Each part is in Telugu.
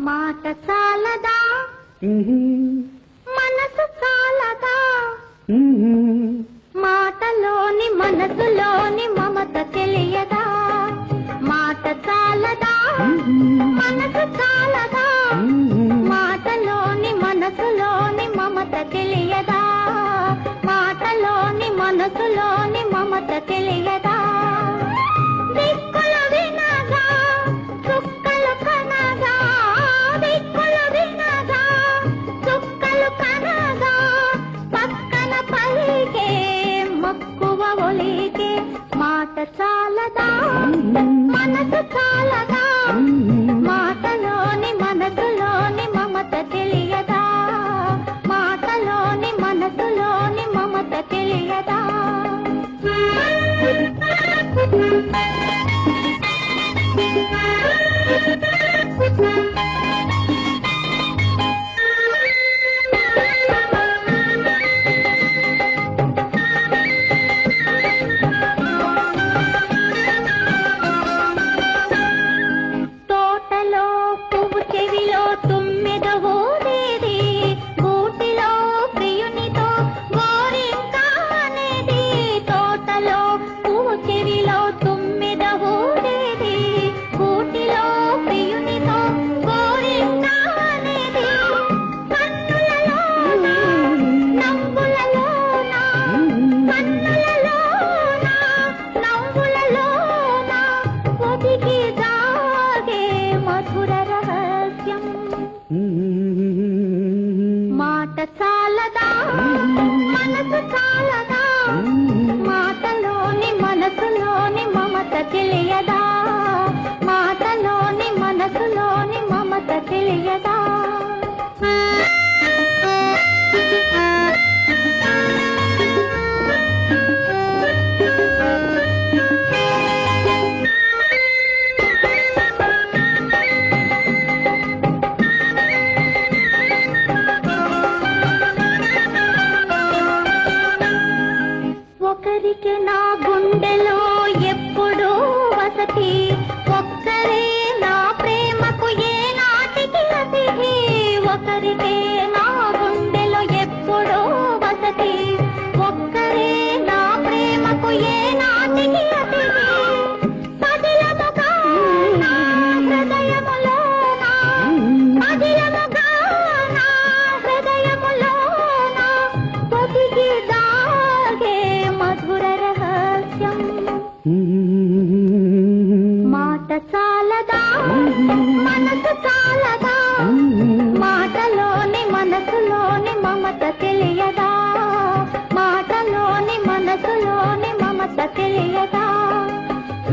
మాట చాలదా? మనసు చాలదా? మాటలోని మనసులోని మమత తెలియదా? మాట చాలదా? మనసు చాలదా? మాటలోని మనసులోని మమత తెలియదా? మాటలోని మనసులోని మమత తెలియదా? మాట చాలదా? మనసు చాలదా? మాటలోని మనసులోని మమత తెలియదా? మాటలోని మనసులోని మమత తెలియదా? Thank you. చాలదా? మనసు చాలదా? మాటలోని మనసులోని మమత తెలియదా? మాటలోని మనసులోని మమత తెలియదా? ఒకరికి నా గుండెలో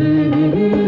మాటలోని మనసులోని మమత తెలియదా